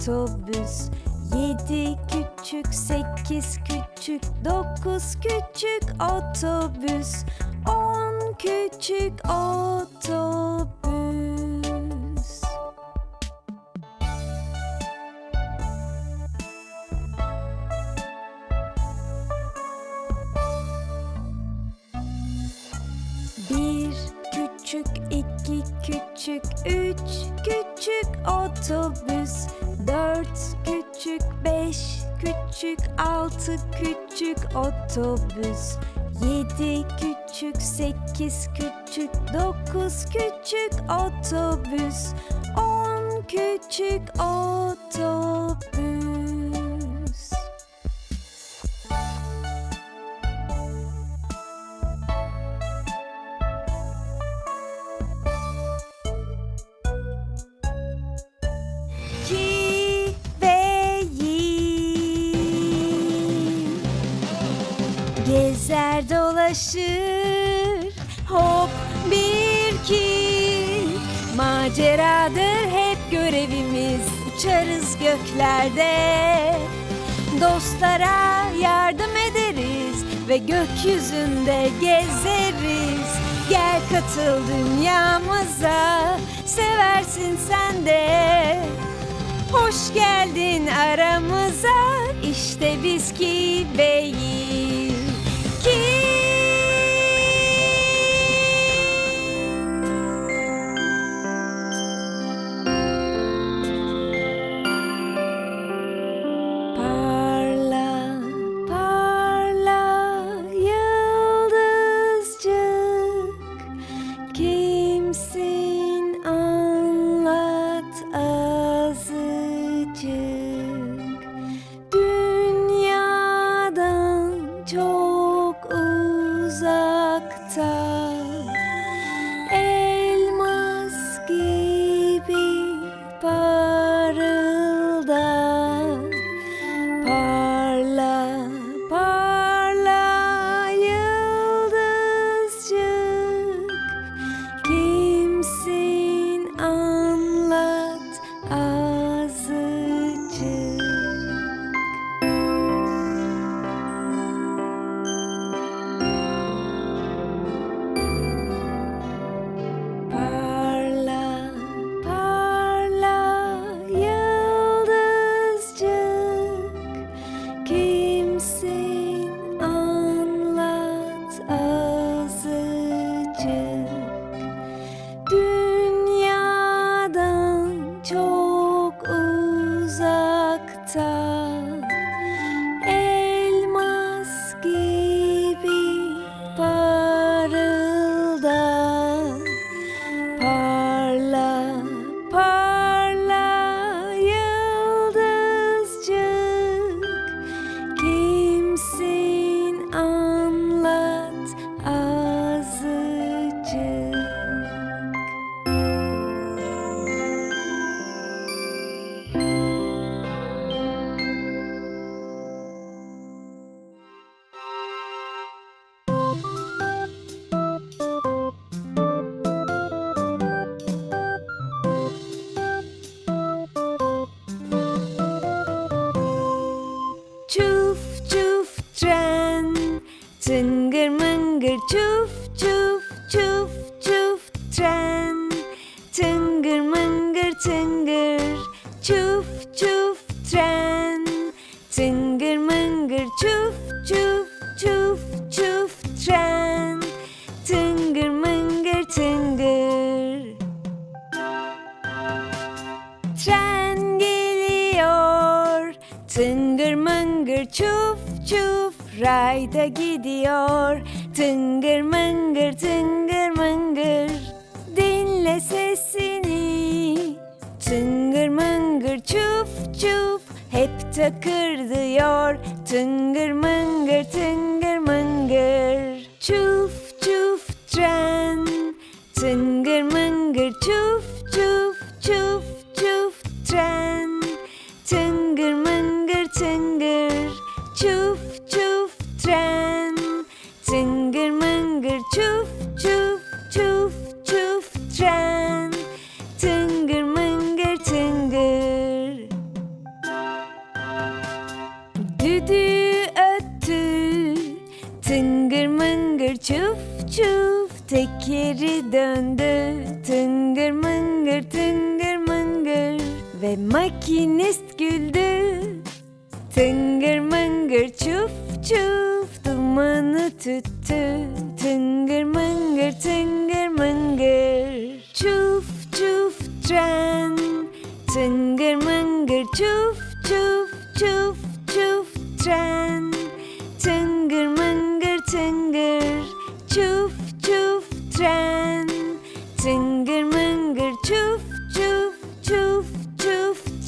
otobüs. Yedi küçük, sekiz küçük, dokuz küçük otobüs. Altı küçük otobüs. uçarız göklerde. Dostlara yardım ederiz ve gökyüzünde gezeriz. Gel katıl dünyamıza seversin sen de. Hoş geldin aramıza işte biz ki beyiz sing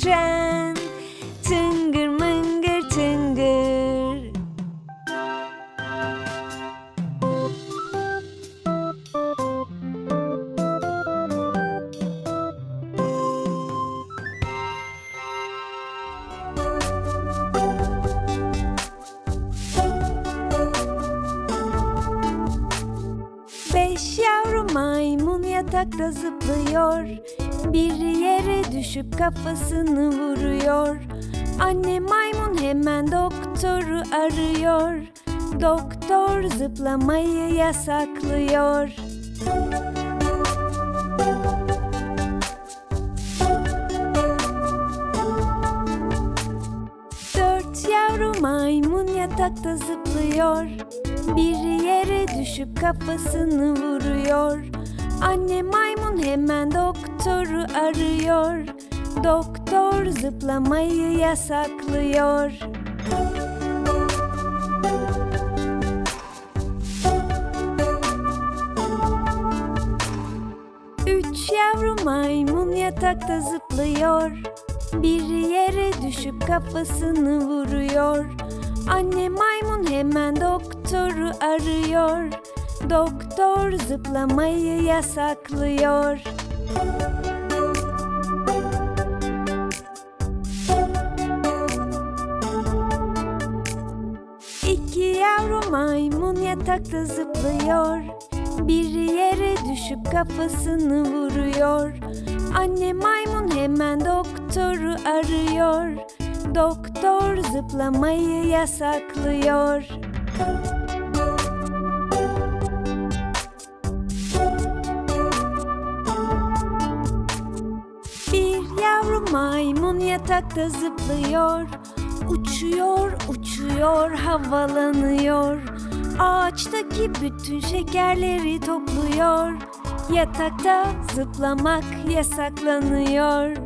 Jen. Kafasını vuruyor. Anne maymun hemen doktoru arıyor. Doktor zıplamayı yasaklıyor. Dört yavru maymun yatakta zıplıyor. Biri yere düşüp kafasını vuruyor. Anne maymun hemen doktoru arıyor Doktor zıplamayı yasaklıyor. Üç yavru maymun yatakta zıplıyor. Biri yere düşüp kafasını vuruyor. Anne maymun hemen doktoru arıyor. Doktor zıplamayı yasaklıyor yatakta zıplıyor. Biri yere düşüp kafasını vuruyor. Anne maymun hemen doktoru arıyor. Doktor zıplamayı yasaklıyor. Bir yavru maymun yatakta zıplıyor. Uçuyor, uçuyor, havalanıyor Ağaçtaki bütün şekerleri topluyor. Yatakta zıplamak yasaklanıyor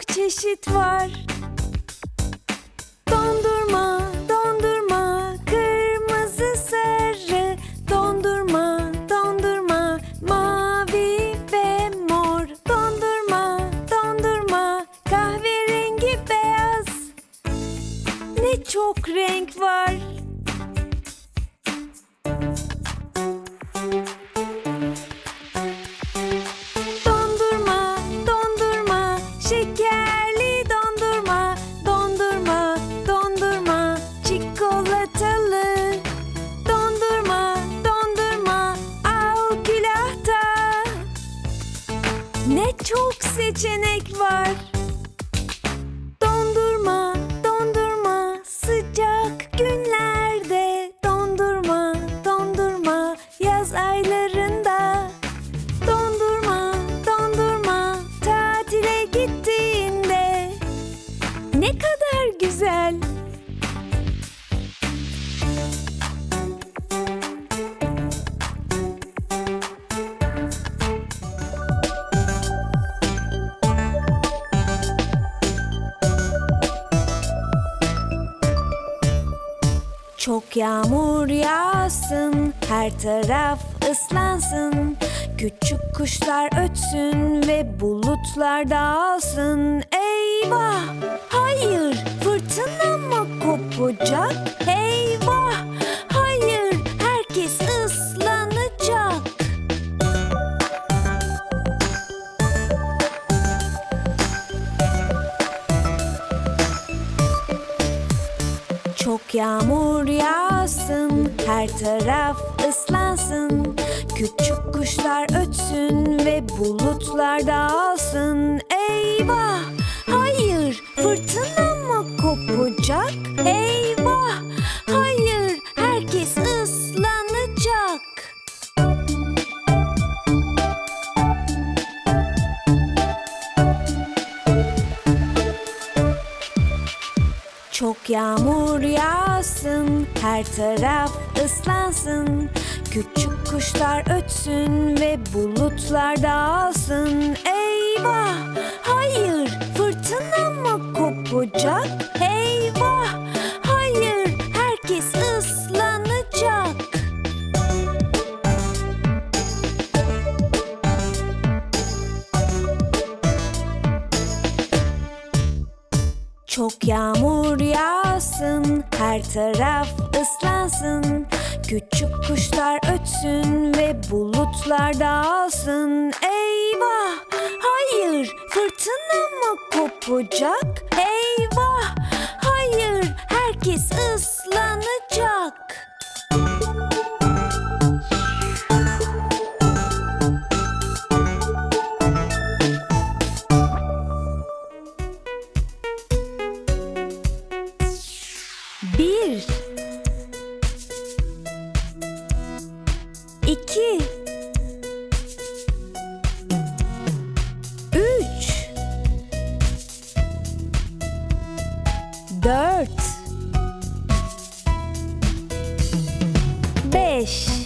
çok çeşit var. Dondurma, dondurma, kırmızı sarı, dondurma, dondurma, mavi ve mor, dondurma, dondurma, kahverengi beyaz. Ne çok renk var. Taraf ıslansın. Küçük kuşlar ötsün ve bulutlar dağılsın. Eyvah! Hayır, fırtına mı kopacak? Eyvah! Hayır, herkes ıslanacak. Çok yağmur yağsın, her taraf ıslansın. Küçük kuşlar ötsün ve bulutlar dağılsın. Eyvah! Hayır, fırtına mı kopacak? Eyvah! Hayır, herkes ıslanacak. Çok yağmur her taraf ıslansın. Küçük kuşlar ötsün ve bulutlar dağılsın. Eyvah! Hayır, fırtına mı kopacak? Çok yağmur yağsın, her taraf ıslansın. Küçük kuşlar ötsün ve bulutlar dağılsın. Eyvah! Hayır, fırtına mı kopacak? Eyvah! Hayır, herkes ıslanacak. English.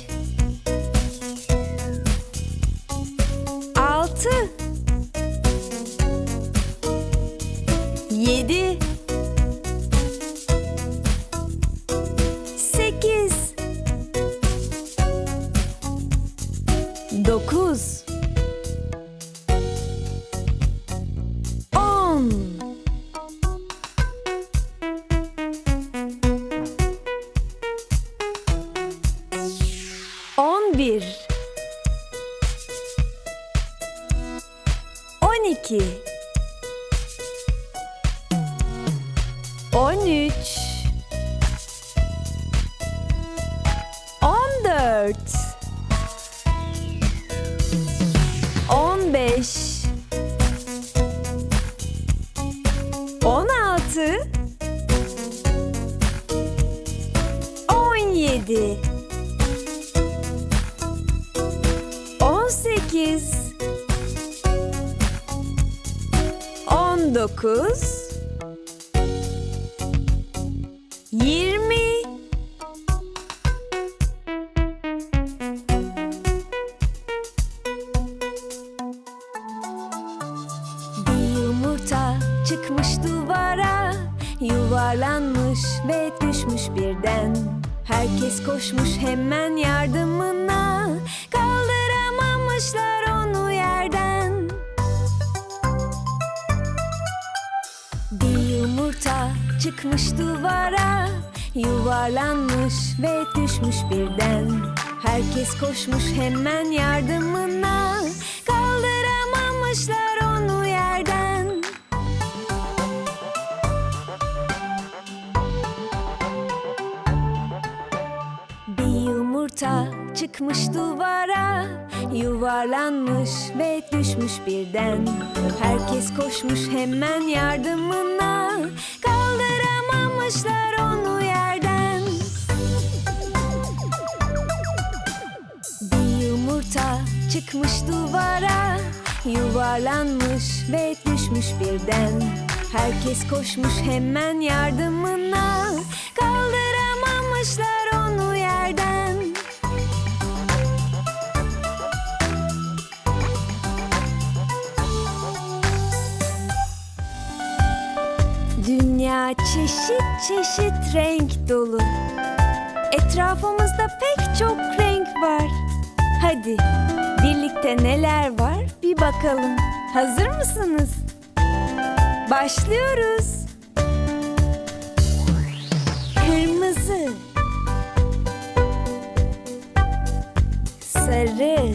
16 17 18 19 koşmuş hemen yardımına. Kaldıramamışlar onu yerden. Bir yumurta çıkmış duvara Yuvarlanmış ve düşmüş birden. Herkes koşmuş hemen yardımına. Kaldıramamışlar onu çıkmış duvara Yuvarlanmış ve düşmüş birden. Herkes koşmuş hemen yardımına. Kaldıramamışlar onu yerden. Dünya çeşit çeşit renk dolu. Etrafımızda pek çok renk var. Hadi birlikte neler var bir bakalım Hazır mısınız? Başlıyoruz Kırmızı Sarı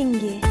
kahverengi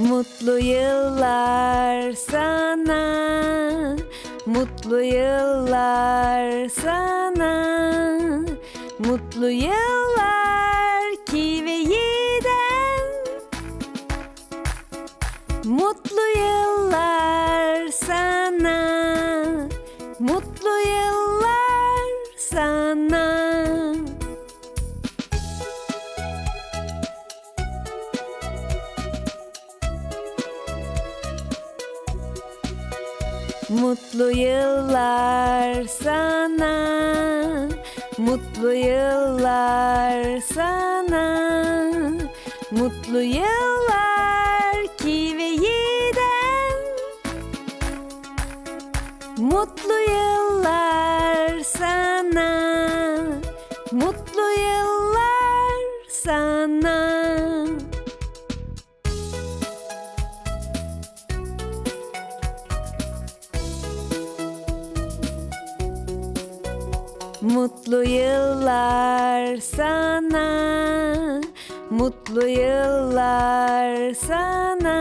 Mutlu yıllar sana Mutlu yıllar sana. Mutlu yıllar kivi yeden Mutlu yıllar Mutlu yıllar sana Mutlu yıllar sana. Mutlu yıllar Kiwi'den Mutlu yıllar sana Mutlu Mutlu yıllar sana Mutlu yıllar sana.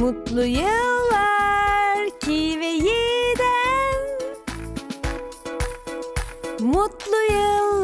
Mutlu yıllar kivi yiden Mutlu yıllar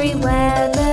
everywhere.